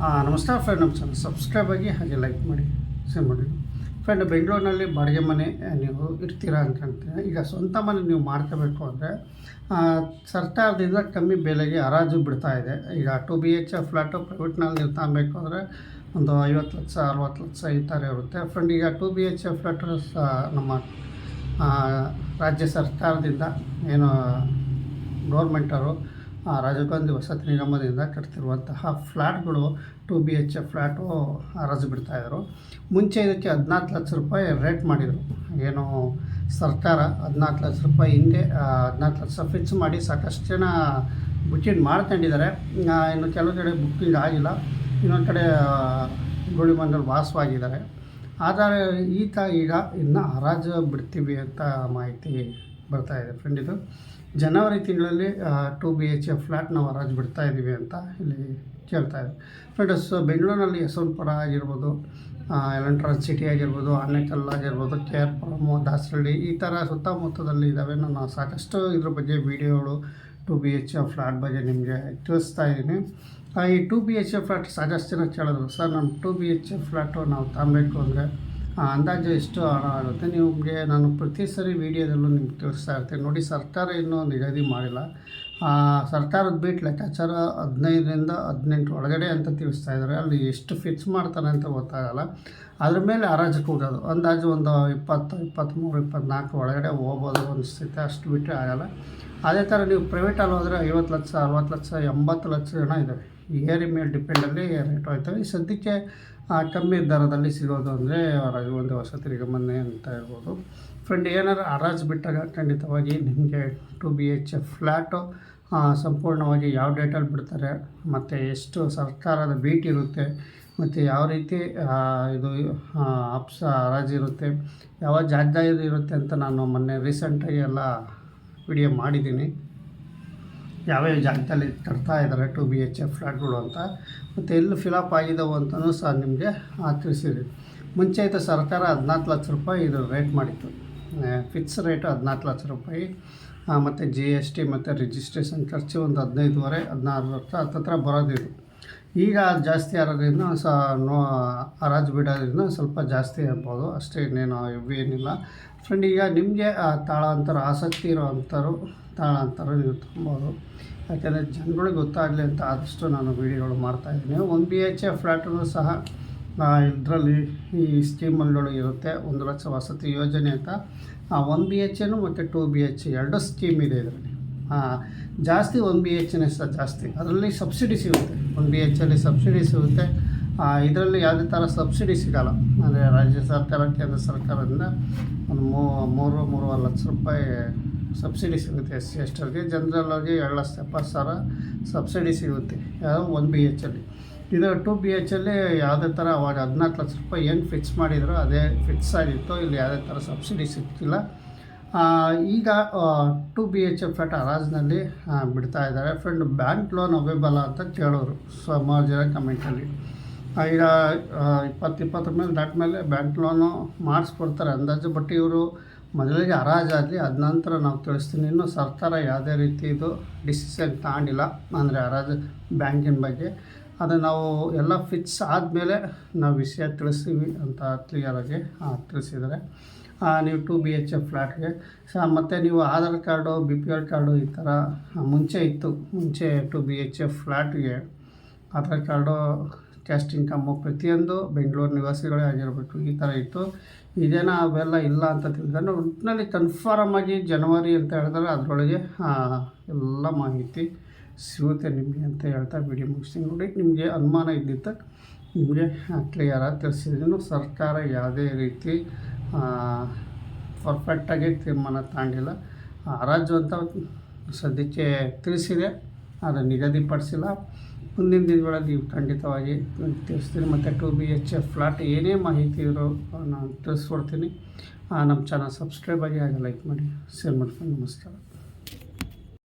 ನಮಸ್ಕಾರ ಫ್ರೆಂಡ್ ನಮ್ಮ channel subscribe ಆಗಿ ಹಾಗೆ ಲೈಕ್ ಮಾಡಿ ಶೇರ್ ಮಾಡಿ. ಫ್ರೆಂಡ್ ಬೆಂಗಳೂರಿನಲ್ಲಿ ಬಾಡಿಗೆ ಮನೆ ನೀವು ಇರ್ತೀರಾ ಅನ್ಕೊಂತೀನಿ ಈಗ ಸ್ವಂತ ಮನೆ ನೀವು ಮಾಡ್ಕೋಬೇಕು ಅಂದರೆ ಸರ್ಕಾರದಿಂದ ಕಮ್ಮಿ ಬೆಲೆಗೆ ಹರಾಜು ಬಿಡ್ತಾ ಇದೆ. ಈಗ ಟು ಬಿ ಎಚ್ ಫ್ಲ್ಯಾಟು ಪ್ರೈವೇಟ್ನಲ್ಲಿ ನೀವು ತಗೊಬೇಕು ಅಂದರೆ ಒಂದು ಐವತ್ತು ಲಕ್ಷ, ಅರವತ್ತು ಲಕ್ಷ ಈ ಥರ ಇರುತ್ತೆ. ಫ್ರೆಂಡ್ ಈಗ ಟು ಬಿ ಎಚ್ ಫ್ಲ್ಯಾಟು ಸಹ ನಮ್ಮ ರಾಜ್ಯ ಸರ್ಕಾರದಿಂದ ಏನು ಗೌರ್ಮೆಂಟವರು ರಾಜೀವ್ ಗಾಂಧಿ ವಸತಿ ನಿಗಮದಿಂದ ಕಟ್ತಿರುವಂತಹ ಫ್ಲ್ಯಾಟ್ಗಳು ಟು ಬಿ ಎಚ್ ಫ್ಲ್ಯಾಟು ಹರಾಜು ಬಿಡ್ತಾಯಿದ್ರು ಮುಂಚೆ ಇದಕ್ಕೆ ಹದಿನಾಲ್ಕು ಲಕ್ಷ ರೂಪಾಯಿ ರೇಟ್ ಮಾಡಿದರು. ಏನು ಸರ್ಕಾರ ಹದಿನಾಲ್ಕು ಲಕ್ಷ ರೂಪಾಯಿ ಹಿಂದೆ ಹದಿನಾಲ್ಕು ಲಕ್ಷ ಫಿಕ್ಸ್ ಮಾಡಿ ಸಾಕಷ್ಟು ಜನ ಬುಕ್ಕಿಂಗ್ ಮಾಡ್ಕೊಂಡಿದ್ದಾರೆ. ಇನ್ನು ಕೆಲವು ಕಡೆ ಬುಕ್ಕಿಂಗ್ ಆಗಿಲ್ಲ. ಇನ್ನೊಂದು ಕಡೆ ಗುಳಿ ಮಂಡಲ್ ವಾಸವಾಗಿದ್ದಾರೆ. ಆದರೆ ಈತ ಈಗ ಇನ್ನು ಹರಾಜು ಬಿಡ್ತೀವಿ ಅಂತ ಮಾಹಿತಿ ಬರ್ತಾ ಇದೆ ಫ್ರೆಂಡ್ ಇದು. ಜನವರಿ ತಿಂಗಳಲ್ಲಿ two B H F flat ನಾವು ಹರಾಜು ಬಿಡ್ತಾ ಇದ್ದೀವಿ ಅಂತ ಇಲ್ಲಿ ಕೇಳ್ತಾ ಇದೆ. ಫ್ರೆಂಡ್ಸ್ ಬೆಂಗಳೂರಿನಲ್ಲಿ ಯಶವಂತಪುರ ಆಗಿರ್ಬೋದು ಎಲೆಂಟ್ರಾನ್ಸ್ ಸಿಟಿ ಆಗಿರ್ಬೋದು ಆನೇಕಲ್ ಆಗಿರ್ಬೋದು ಕೆ ಆರ್ ಪುರಮು ದಾಸರಳ್ಳಿ ಈ ಥರ ಸುತ್ತಮುತ್ತದಲ್ಲಿ ಇದ್ದಾವೆ ನಾನು ಸಾಕಷ್ಟು ಇದ್ರ ಬಗ್ಗೆ ವಿಡಿಯೋಗಳು two B H F flat ಬಗ್ಗೆ ನಿಮಗೆ ತಿಳಿಸ್ತಾ ಇದ್ದೀನಿ. ಈ two B H F flat ಸಾಕಷ್ಟು ಜನ ಕೇಳಿದ್ರು ಸರ್ ನಮ್ಮ two B H F flat ನಾವು ತಗೊಬೇಕು ಅಂದರೆ ಅಂದಾಜು ಎಷ್ಟು ಹಣ ಆಗುತ್ತೆ? ನಿಮಗೆ ನಾನು ಪ್ರತಿ ಸರಿ ವೀಡಿಯೋದಲ್ಲೂ ನಿಮ್ಗೆ ತಿಳಿಸ್ತಾ ಇರ್ತೀನಿ. ನೋಡಿ, ಸರ್ಕಾರ ಇನ್ನೂ ನಿಗದಿ ಮಾಡಿಲ್ಲ. ಸರ್ಕಾರದ ಬಿಟ್ಟು ಲೆಕ್ಕಾಚಾರ ಹದಿನೈದರಿಂದ ಹದಿನೆಂಟು ಒಳಗಡೆ ಅಂತ ತಿಳಿಸ್ತಾ ಇದ್ದಾರೆ. ಅಲ್ಲಿ ಎಷ್ಟು ಫಿಕ್ಸ್ ಮಾಡ್ತಾರೆ ಅಂತ ಗೊತ್ತಾಗಲ್ಲ. ಅದ್ರ ಮೇಲೆ ಹರಾಜಕ್ಕೆ ಹೋಗೋದು. ಅಂದಾಜು ಒಂದು ಇಪ್ಪತ್ತು ಇಪ್ಪತ್ತ್ಮೂರು ಇಪ್ಪತ್ತ್ನಾಲ್ಕು ಒಳಗಡೆ ಹೋಗ್ಬೋದು ಅನಿಸ್ತೈತೆ ಅಷ್ಟು ಬಿಟ್ಟರೆ ಆಗೋಲ್ಲ. ಅದೇ ಥರ ನೀವು ಪ್ರೈವೇಟಲ್ಲಿ ಹೋದರೆ ಐವತ್ತು ಲಕ್ಷ, ಅರವತ್ತು ಲಕ್ಷ, ಎಂಬತ್ತು ಲಕ್ಷ ಜನ ಇದ್ದಾವೆ ಈ ಏರಿ ಮೇಲೆ ಡಿಪೆಂಡಲ್ಲಿ ರೇಟ್ ಹೋಗ್ತವೆ. ಈ ಸದ್ಯಕ್ಕೆ ಕಮ್ಮಿ ದರದಲ್ಲಿ ಸಿಗೋದು ಅಂದರೆ ಒಂದು ವಸತಿ ನಿಗಮನೆ ಅಂತ ಹೇಳ್ಬೋದು. ಫ್ರೆಂಡ್ ಏನಾರು ಹರಾಜು ಬಿಟ್ಟಾಗ ಖಂಡಿತವಾಗಿ ನಿಮಗೆ two B H F flat ಸಂಪೂರ್ಣವಾಗಿ ಯಾವ ಡೇಟಲ್ಲಿ ಬಿಡ್ತಾರೆ, ಮತ್ತು ಎಷ್ಟು ಸರ್ಕಾರದ ಬೀಟ್ ಇರುತ್ತೆ, ಮತ್ತು ಯಾವ ರೀತಿ ಇದು ಅಪ್ಸ ಹರಾಜು ಇರುತ್ತೆ, ಯಾವ ಜಾಗದಾಗ ಇರುತ್ತೆ ಅಂತ ನಾನು ಮೊನ್ನೆ ರೀಸೆಂಟಾಗಿ ಎಲ್ಲ ವಿಡಿಯೋ ಮಾಡಿದ್ದೀನಿ. ಯಾವ್ಯಾವ ಜಾಗದಲ್ಲಿ ತರ್ತಾ ಇದ್ದಾರೆ ಟು ಬಿ ಎಚ್ ಎಫ್ ಫ್ಲ್ಯಾಟ್ಗಳು ಅಂತ, ಮತ್ತು ಎಲ್ಲಿ ಫಿಲಪ್ ಆಗಿದ್ದಾವೆ ಅಂತಲೂ ಸಹ ನಿಮಗೆ ತಿಳಿಸಿರಿ ಮುಂಚೆ ಆಯಿತು ಸರ್ಕಾರ ಹದಿನಾಲ್ಕು ಲಕ್ಷ ರೂಪಾಯಿ ಇದು ರೇಟ್ ಮಾಡಿತ್ತು. ಫಿಕ್ಸ್ ರೇಟ್ ಹದಿನಾಲ್ಕು ಲಕ್ಷ ರೂಪಾಯಿ ಮತ್ತು ಜಿ ಎಸ್ ಟಿ ಮತ್ತು ರಿಜಿಸ್ಟ್ರೇಷನ್ ಖರ್ಚು ಒಂದು ಹದಿನೈದುವರೆ, ಹದಿನಾರು ಲಕ್ಷ ಹತ್ತತ್ರ ಬರೋದಿದು ಈಗ ಜಾಸ್ತಿ ಆರೋದ್ರಿಂದ ಸಹ ನೋ, ಹರಾಜು ಬಿಡೋದ್ರಿಂದ ಸ್ವಲ್ಪ ಜಾಸ್ತಿ ಆಗ್ಬೋದು, ಅಷ್ಟೇ ಇನ್ನೇನು ಏನಿಲ್ಲ ಫ್ರೆಂಡ್ ಈಗ ನಿಮಗೆ ತಾಳ ಅಂತಾರೆ ಆಸಕ್ತಿ ಇರೋ ತಾಳ ಅಂತಾರೆ ನೀವು ತುಂಬೋದು. ಯಾಕೆಂದರೆ ಜನಗಳಿಗೆ ಗೊತ್ತಾಗಲಿ ಅಂತ ಆದಷ್ಟು ನಾನು ವೀಡಿಯೋಗಳು ಮಾಡ್ತಾಯಿದ್ದೀನಿ ಒನ್ ಬಿ ಎಚ್ ಎ ಫ್ಲ್ಯಾಟನ್ನು ಸಹ ಇದರಲ್ಲಿ ಈ ಸ್ಕೀಮ್ಗಳು ಇರುತ್ತೆ. ಒಂದು ಲಕ್ಷ ವಸತಿ ಯೋಜನೆ ಅಂತ. ಒನ್ ಬಿ ಎಚ್ ಎನು ಮತ್ತು ಟೂ ಬಿ ಎಚ್ ಎರಡು ಸ್ಕೀಮ್ ಇದೆ ಇದರಲ್ಲಿ. ಜಾಸ್ತಿ ಒನ್ ಬಿ ಎಚ್ನೇ ಸಹ ಜಾಸ್ತಿ. ಅದರಲ್ಲಿ ಸಬ್ಸಿಡಿ ಸಿಗುತ್ತೆ. ಒನ್ ಬಿ ಎಚ್ ಎಲ್ಲಿ ಸಬ್ಸಿಡಿ ಸಿಗುತ್ತೆ. ಇದರಲ್ಲಿ ಯಾವುದೇ ಥರ ಸಬ್ಸಿಡಿ ಸಿಗೋಲ್ಲ. ಅಂದರೆ ರಾಜ್ಯ ಸರ್ಕಾರ, ಕೇಂದ್ರ ಸರ್ಕಾರದಿಂದ ಒಂದು ಮೂರು, ಮೂರುವರೆ ಲಕ್ಷ ರೂಪಾಯಿ ಸಬ್ಸಿಡಿ ಸಿಗುತ್ತೆ ಎಸ್ ಸಿ ಎಸ್ ಜನರಲ್ ಆಗಿ ಎರಡು ಲಕ್ಷ, ಎಪ್ಪತ್ತು ಸಾವಿರ ಸಬ್ಸಿಡಿ ಸಿಗುತ್ತೆ. ಯಾವ ಒನ್ ಬಿ ಎಚ್ಚಲ್ಲಿ ಇದು ಟು ಬಿ ಎಚ್ಚಲ್ಲಿ ಯಾವುದೇ ಥರ ಅವಾಗ ಹದಿನಾಲ್ಕು ಲಕ್ಷ ರೂಪಾಯಿ ಏನು ಫಿಕ್ಸ್ ಮಾಡಿದ್ರು ಅದೇ ಫಿಕ್ಸ್ ಆಗಿತ್ತು. ಇಲ್ಲಿ ಯಾವುದೇ ಥರ ಸಬ್ಸಿಡಿ ಸಿಗ್ತಿಲ್ಲ ಈಗ two B H F flat ಹರಾಜ್ನಲ್ಲಿ ಬಿಡ್ತಾ ಇದ್ದಾರೆ. ಫ್ರೆಂಡ್ ಬ್ಯಾಂಕ್ ಲೋನ್ ಅವೈಬಲ್ ಅಂತ ಕೇಳೋರು. ಸುಮಾರು ಜನ ಕಮೆಂಟಲ್ಲಿ ಈಗ ಇಪ್ಪತ್ತು ಇಪ್ಪತ್ತರ ಮೇಲೆ ಮೇಲೆ ಬ್ಯಾಂಕ್ ಲೋನು ಮಾಡಿಸ್ಕೊಡ್ತಾರೆ ಅಂದಾಜು. ಬಟ್ ಇವರು ಮೊದಲಿಗೆ ಹರಾಜಾಗಲಿ ಅದ ನಂತರ ನಾವು ತಿಳಿಸ್ತೀನಿ, ಇನ್ನು ಸರ್ಕಾರ ಯಾವುದೇ ರೀತಿದು ಡಿಸಿಷನ್ ತಗೊಂಡಿಲ್ಲ. ಅಂದರೆ ಹರಾಜು ಬ್ಯಾಂಕಿನ ಬಗ್ಗೆ. ಅದು ನಾವು ಎಲ್ಲ ಫಿಕ್ಸ್ ಆದಮೇಲೆ ನಾವು ವಿಷಯ ತಿಳಿಸ್ತೀವಿ ಅಂತ ಕ್ಲಿಯರಾಗಿ ತಿಳಿಸಿದರೆ. ನೀವು ಟು ಬಿ ಎಚ್ ಎಫ್ ಫ್ಲ್ಯಾಟ್ಗೆ ಸ, ಮತ್ತು ನೀವು Aadhaar card B P L card ಈ ಥರ ಮುಂಚೆ ಇತ್ತು. ಮುಂಚೆ ಟು ಬಿ ಎಚ್ ಎಫ್ ಫ್ಲ್ಯಾಟ್ಗೆ ಆಧಾರ್ ಕಾರ್ಡು ಕ್ಯಾಸ್ಟ್ ಇನ್ಕಮ್ಮು ಪ್ರತಿಯೊಂದು ಬೆಂಗಳೂರು ನಿವಾಸಿಗಳೇ ಆಗಿರಬೇಕು ಈ ಥರ ಇತ್ತು. ಇದೇನೋ ಅವೆಲ್ಲ ಇಲ್ಲ ಅಂತ ತಿಳಿದ್ರೆ ಒಟ್ಟಿನಲ್ಲಿ ಕನ್ಫರ್ಮ್ ಆಗಿ ಜನವರಿ ಅಂತ ಹೇಳಿದ್ರೆ ಅದರೊಳಗೆ ಆ, ಎಲ್ಲ ಮಾಹಿತಿ ಸಿಗುತ್ತೆ ನಿಮಗೆ ಅಂತ ಹೇಳ್ತಾ ವಿಡಿಯೋ ಮುಗಿಸ್ತೀನಿ. ನೋಡಿ ನಿಮಗೆ ಅನುಮಾನ ಇದ್ದಿದ್ದ ನಿಮಗೆ ಕ್ಲಿಯರಾಗಿ ತಿಳಿಸಿದ್ದೀನಿ. ಸರ್ಕಾರ ಯಾವುದೇ ರೀತಿ ಪರ್ಫೆಕ್ಟಾಗಿ ತೀರ್ಮಾನ ತಗೊಂಡಿಲ್ಲ. ರಾಜ್ಯ ಅಂತ ಸದ್ಯಕ್ಕೆ ತಿಳಿಸಿದೆ ಅದು ನಿಗದಿಪಡಿಸಿಲ್ಲ. ಮುಂದಿನ ದಿನಗಳಲ್ಲಿ ನೀವು ಖಂಡಿತವಾಗಿ ತಿಳಿಸ್ತೀನಿ. ಮತ್ತು two B H F flat ಏನೇ ಮಾಹಿತಿ ಇರೋ ನಾನು ತಿಳಿಸ್ಕೊಡ್ತೀನಿ. ನಮ್ಮ ಚಾನಲ್ ಸಬ್ಸ್ಕ್ರೈಬ್ ಆಗಿ ಹಾಗೆ ಲೈಕ್ ಮಾಡಿ, ಶೇರ್ ಮಾಡ್ಕೊಂಡು ನಮಸ್ಕಾರ.